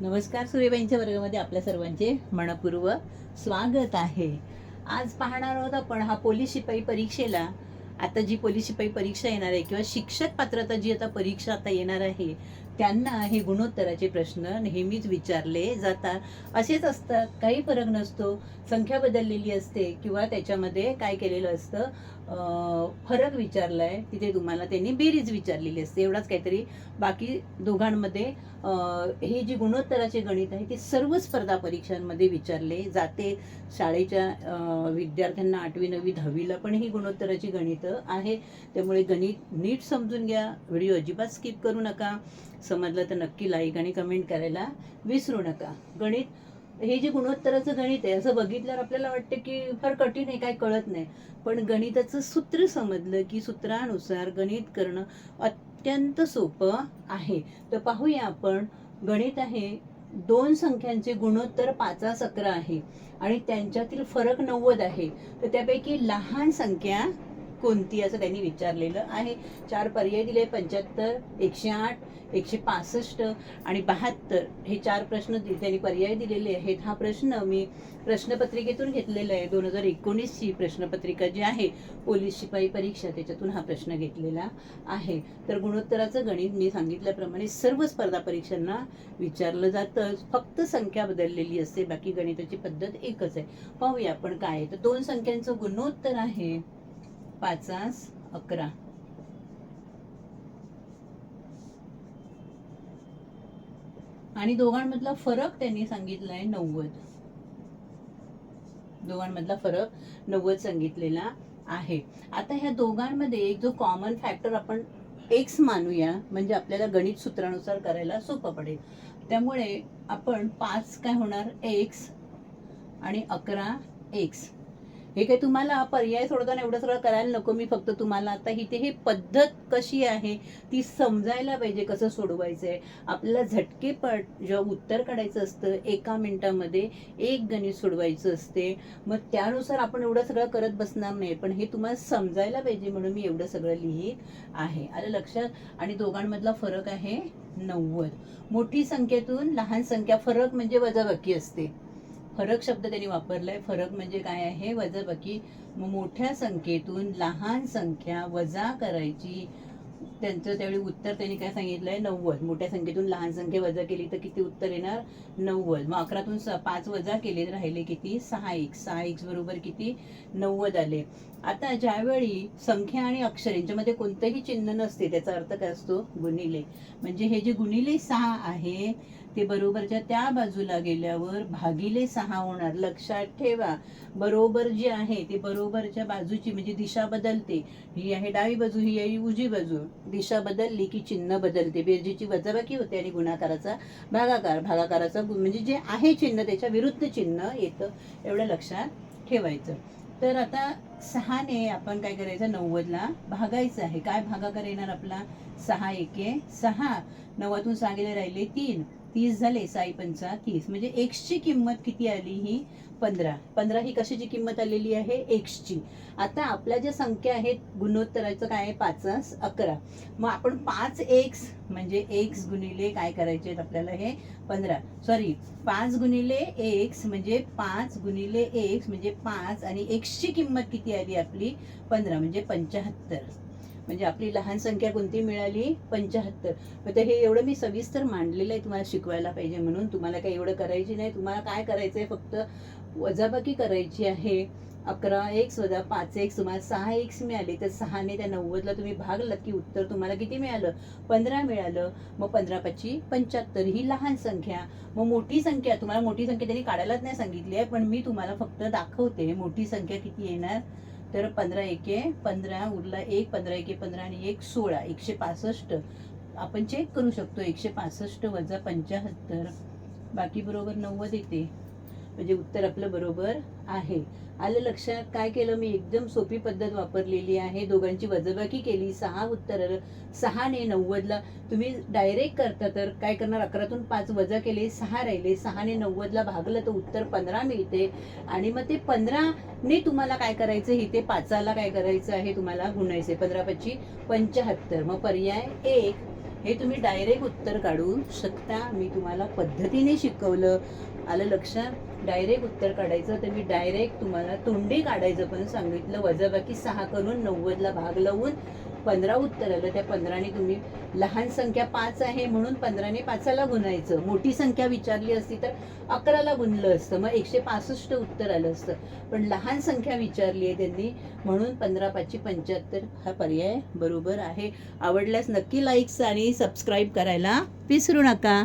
नमस्कार सूर्यबाईंच्या वर्गामध्ये आपल्या सर्वांचे मनपूर्व स्वागत आहे. आज पाहणार आहोत आपण हा पोलीस शिपाई परीक्षेला. आता जी पोलीस शिपाई परीक्षा येणार आहे किंवा शिक्षक पात्रता जी आता परीक्षा आता येणार आहे त्यांना हे गुणोत्तराचे प्रश्न नेहमीच विचारले जातात. असेच असतात काही फरक नसतो संख्या बदललेली असते किंवा त्याच्यामध्ये काय केलेलं असतं फरक फरक विचारलाय तिथे तुम्हाला त्यांनी बेरीज विचारलेली असते. एवढाच काहीतरी बाकी दोघांमध्ये हे जी गुणोत्तराचे गणित आहे ते सर्व स्पर्धा परीक्षांमध्ये विचारले जाते. शाळेच्या विद्यार्थ्यांना आठवी नववी दहावीला पण ही गुणोत्तराची गणितं आहे. त्यामुळे गणित नीट समजून घ्या. व्हिडिओ अजिबात स्किप करू नका. समजलं तर नक्की लाईक आणि कमेंट करायला विसरू नका. गणित हे जे गुणोत्तराचं गणित आहे असं बघितल्यावर आपल्याला वाटतं की फार कठीण आहे काय कळत नाही. पण गणिताचं सूत्र समजलं की सूत्रानुसार गणित करणं अत्यंत सोपं आहे. तर पाहूया आपण. गणित आहे दोन संख्यांचे गुणोत्तर पाचास अकरा आहे. आणि त्यांच्यातील फरक नव्वद आहे. तर त्यापैकी लहान संख्या कोणती असं त्यांनी विचारलेलं आहे चार पर्याय दिले पंच्याहत्तर एकशे आठ एकशे पासष्ट आणि बहात्तर. हे चार प्रश्न दि- त्यांनी पर्याय दिलेले आहेत. हा प्रश्न मी प्रश्नपत्रिकेतून घेतलेला आहे. दोन हजार एकोणीसची प्रश्नपत्रिका जी आहे पोलीस शिपाई परीक्षा त्याच्यातून हा प्रश्न घेतलेला आहे. तर गुणोत्तराचं गणित मी सांगितल्याप्रमाणे सर्व स्पर्धा परीक्षांना विचारलं जातं. फक्त संख्या बदललेली असते बाकी गणिताची पद्धत एकच आहे. पाहूया आपण काय तर दोन संख्यांचं गुणोत्तर आहे. पाचास अकरा. आणि दोघांमधला फरक त्यांनी सांगितलाय नव्वद. दोघांमधला फरक नव्वद सांगितलेला आहे. आता ह्या दोघांमध्ये एक जो कॉमन फॅक्टर आपण एक्स मानूया म्हणजे आपल्याला गणित सूत्रानुसार करायला सोपं पडेल. त्यामुळे आपण पाच काय होणार? एक्स आणि अकरा एक्स हे काही तुम्हाला पर्याय सोडताना एवढं सगळं करायला नको मी फक्त तुम्हाला आता इथे हे पद्धत कशी आहे ती समजायला पाहिजे कसं सोडवायचं आहे आपल्याला झटकेपट जेव्हा उत्तर काढायचं असतं एका मिनिटामध्ये एक गणित सोडवायचं असते मग त्यानुसार आपण एवढं सगळं करत बसणार नाही. पण हे तुम्हाला समजायला पाहिजे म्हणून मी एवढं सगळं लिहित आहे. आलं लक्षात? आणि दोघांमधला फरक आहे नव्वद. मोठी संख्येतून लहान संख्या फरक म्हणजे वजाबाकी असते. फरक शब्द त्यांनी वापरलाय. फरक म्हणजे काय आहे? वजाबाकी मोठ्या संख्येतून लहान संख्या वजा करायची. त्यांचं त्यावेळी उत्तर त्यांनी काय सांगितलंय? नव्वद. मोठ्या संख्येतून लहान संख्या वजा केली तर किती उत्तर येणार? नव्वद. मग अकरातून पाच वजा केले राहिले किती? सहा एक. सहा एक बरोबर किती? नव्वद आले. आता ज्यावेळी संख्या आणि अक्षर यांच्यामध्ये कोणतंही चिन्ह नसते त्याचा अर्थ काय असतो? गुणिले. म्हणजे हे जे गुणिले सहा आहे ते बरोबरच्या त्या बाजूला गेल्यावर भागिले सहा होणार. लक्षात ठेवा. बरोबर जे आहे ते बरोबरच्या बाजूची म्हणजे दिशा बदलते. ही आहे डावी बाजू ही आहे उजवी बाजू. दिशा बदलली की चिन्ह बदलते. बेरजेची वजाबाकी होते आणि गुणाकाराचा भागाकार. भागाकाराचा म्हणजे जे आहे चिन्ह त्याच्या विरुद्ध चिन्ह येतं. एवढं लक्षात ठेवायचं. तर आता सहाने आपण काय करायचं? नव्वदला भागायचं आहे. काय भागाकार येणार आपला? सहा एके सहा. नव्वदून सहा गेले राहिले तीन. तीस झाले साई पंचा तीस. म्हणजे एक्सची किंमत किती आली ही? पंधरा. पंधरा ही कशाची किंमत आलेली आहे? एक्सची आता आपल्या ज्या संख्या आहेत गुणोत्तराचं काय आहे? पाच अकरा. मग आपण पाच एक्स म्हणजे एक्स गुणिले काय करायचे आहेत आपल्याला हे? पंधरा. सॉरी पाच गुणिले एक्स म्हणजे पाच गुणिले एक्स म्हणजे पाच आणि एक्सची किंमत किती आली आपली? पंधरा म्हणजे पंच्याहत्तर म्हणजे आपली लहान संख्या कोणती मिळाली? पंच्याहत्तर मग ते हे एवढं मी सविस्तर मांडलेलं आहे तुम्हाला शिकवायला पाहिजे म्हणून. तुम्हाला काही एवढं करायची नाही. तुम्हाला काय करायचं आहे फक्त वजाबाकी करायची आहे. अकरा एक्स वजा पाच एक्स तुम्हाला सहा एक्स मिळाले. तर सहाने त्या नव्वदला तुम्ही भागलात की उत्तर तुम्हाला किती मिळालं? पंधरा मिळालं. मग पंधरा पाचशे पंच्याहत्तर. ही लहान संख्या. मग मोठी संख्या. तुम्हाला मोठी संख्या त्यांनी काढायलाच नाही सांगितली आहे. पण मी तुम्हाला फक्त दाखवते. मोठी संख्या किती येणार? तर पंधरा एके पंधरा उरला एक पंधरा एके पंधरा आणि एक सोळा एकशे पासष्ट. आपण चेक करू शकतो एकशे पासष्ट वजा पंच्याहत्तर बाकी बरोबर नव्वद येते. म्हणजे उत्तर आपलं बरोबर आहे. आलं लक्षात? काय केलं? मी एकदम सोपी पद्धत वापरलेली आहे. दोघांची वजबाकी केली. सहा उत्तर सहाने नव्वदला. तुम्ही डायरेक्ट करता तर काय करणार? अकरातून पाच वजा केले सहा राहिले. सहाने नव्वदला भागलं तर उत्तर पंधरा मिळते. आणि मग ते पंधराने तुम्हाला काय करायचं? हे ते पाचाला काय करायचं आहे? तुम्हाला गुणायचे पंधरा पाचशे पंच्याहत्तर मग पर्याय एक. हे तुम्ही डायरेक्ट उत्तर काढू शकता. मी तुम्हाला पद्धतीने शिकवलं. आलं लक्षात डायरेक्ट उत्तर काढायचं. तर मी डायरेक्ट तुम्हाला तोंडी काढायचं पण सांगितलं. वजाबाकी सहा करून नव्वदला भाग लावून पंधरा उत्तर आलं त्या पंधराने तुम्ही लहान संख्या पाच आहे म्हणून पंधराने पाचाला गुणायचं. मोठी संख्या विचारली असती तर अकराला गुणलं असतं मग एकशे पासष्ट उत्तर आलं असतं. पण लहान संख्या विचारली आहे त्यांनी म्हणून पंधरा पाचशे पंच्याहत्तर हा पर्याय बरोबर आहे. आवडल्यास नक्की लाईक्स आणि सबस्क्राईब करायला विसरू नका.